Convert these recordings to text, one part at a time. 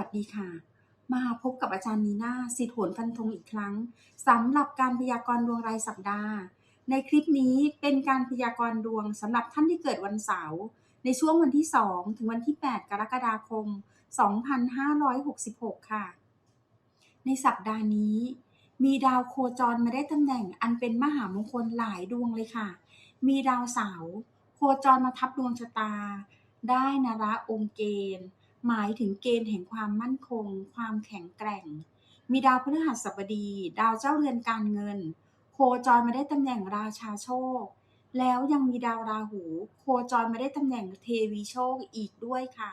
วัสดีค่ะ มาพบกับอาจารย์นีนาสิทธิโหนฟันธงอีกครั้งสำหรับการพยากรณ์ดวงรายสัปดาห์ ในคลิปนี้เป็นการพยากรณ์ดวงสำหรับท่านที่เกิดวันเสาร์ในช่วงวันที่ 2 ถึงวันที่ 8 กรกฎาคม 2566 ค่ะ ในสัปดาห์นี้ มีดาวโคจรมาได้ตำแหน่งอันเป็นมหามงคลหลายดวงเลยค่ะ มีดาวเสาร์โคจรมาทับดวงชะตา ได้นาระองค์เกณฑ์ หมายถึงเกณฑ์แห่งความมั่นคง ความแข็งแกร่ง มีดาวพฤหัสบดี ดาวเจ้าเรือนการเงิน โคจรมาได้ตำแหน่งราชาโชค แล้วยังมีดาวราหู โคจรมาได้ตำแหน่งเทวีโชคอีกด้วยค่ะ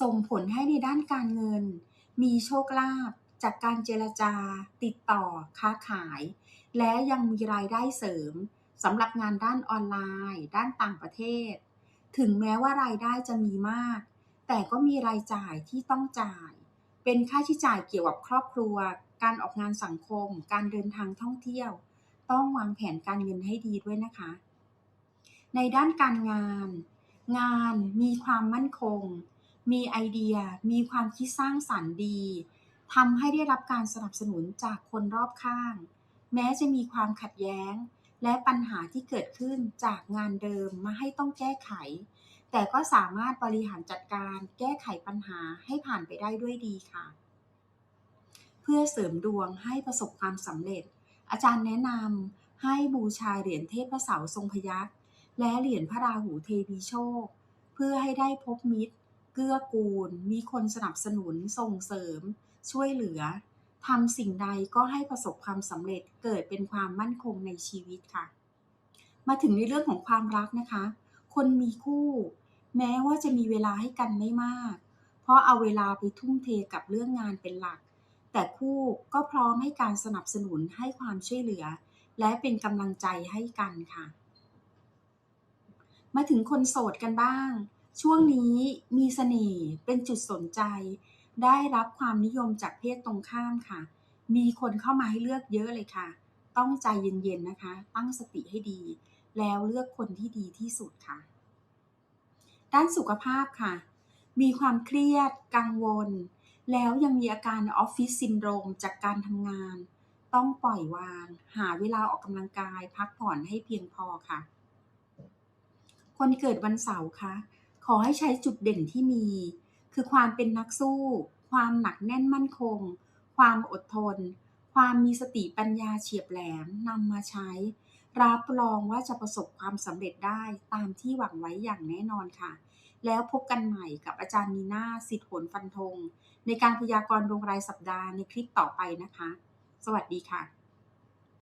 ส่งผลให้ในด้านการเงิน มีโชคลาภจากการเจรจา ติดต่อ ค้าขาย และยังมีรายได้เสริมสำหรับงานด้านออนไลน์ ด้านต่างประเทศ ถึงแม้ว่ารายได้จะมีมาก แต่ก็มีรายจ่ายที่ต้องจ่าย เป็นค่าใช้จ่ายเกี่ยวกับครอบครัว การออกงานสังคม การเดินทางท่องเที่ยว ต้องวางแผนการเงินให้ดีด้วยนะคะ ในด้านการงาน งานมีความมั่นคง มีไอเดีย มีความคิดสร้างสรรค์ดีทำให้ได้รับการสนับสนุนจากคนรอบข้าง แม้จะมีความขัดแย้ง และปัญหาที่เกิดขึ้นจากงานเดิมมาให้ต้องแก้ไข แต่ก็สามารถบริหารจัดการแก้ไขปัญหาให้ผ่านไปได้ด้วยดีค่ะ เพื่อเสริมดวงให้ประสบความสำเร็จ อาจารย์แนะนำให้บูชาเหรียญเทพเสาทรงพยัคฆ์และเหรียญพระราหูเทวีโชค เพื่อให้ได้พบมิตร เกื้อกูล มีคนสนับสนุนส่งเสริม ช่วยเหลือ ทำสิ่งใดก็ให้ประสบความสำเร็จเกิดเป็นความมั่นคงในชีวิตค่ะ มาถึงในเรื่องของความรักนะคะ คนมีคู่ แม้ว่าจะมีเวลาให้กันไม่มาก เพราะเอาเวลาไปทุ่มเทกับเรื่องงานเป็นหลัก แต่คู่ก็พร้อมให้การสนับสนุนให้ความช่วยเหลือ และเป็นกำลังใจให้กันค่ะ มาถึงคนโสดกันบ้าง ช่วงนี้มีเสน่ห์เป็นจุดสนใจ ได้รับความนิยมจากเพศตรงข้ามค่ะ มีคนเข้ามาให้เลือกเยอะเลยค่ะ ต้องใจเย็นๆนะคะ ตั้งสติให้ดี แล้วเลือกคนที่ดีที่สุดค่ะ ด้านสุขภาพค่ะ มีความเครียด กังวล แล้วยังมีอาการออฟฟิศซินโดรมจากการทำงาน ต้องปล่อยวาง หาเวลาออกกำลังกาย พักผ่อนให้เพียงพอค่ะ คนเกิดวันเสาร์คะขอให้ใช้จุดเด่นที่มี คือความเป็นนักสู้ ความหนักแน่นมั่นคง ความอดทน ความมีสติปัญญาเฉียบแหลมนำมาใช้ รับรองว่าจะประสบความสำเร็จได้ตามที่หวังไว้อย่างแน่นอนค่ะ แล้วพบกันใหม่กับอาจารย์นีนาสิทธิผลฟันธงในการพยากรณ์ดวงรายสัปดาห์ในคลิปต่อไปนะคะ สวัสดีค่ะ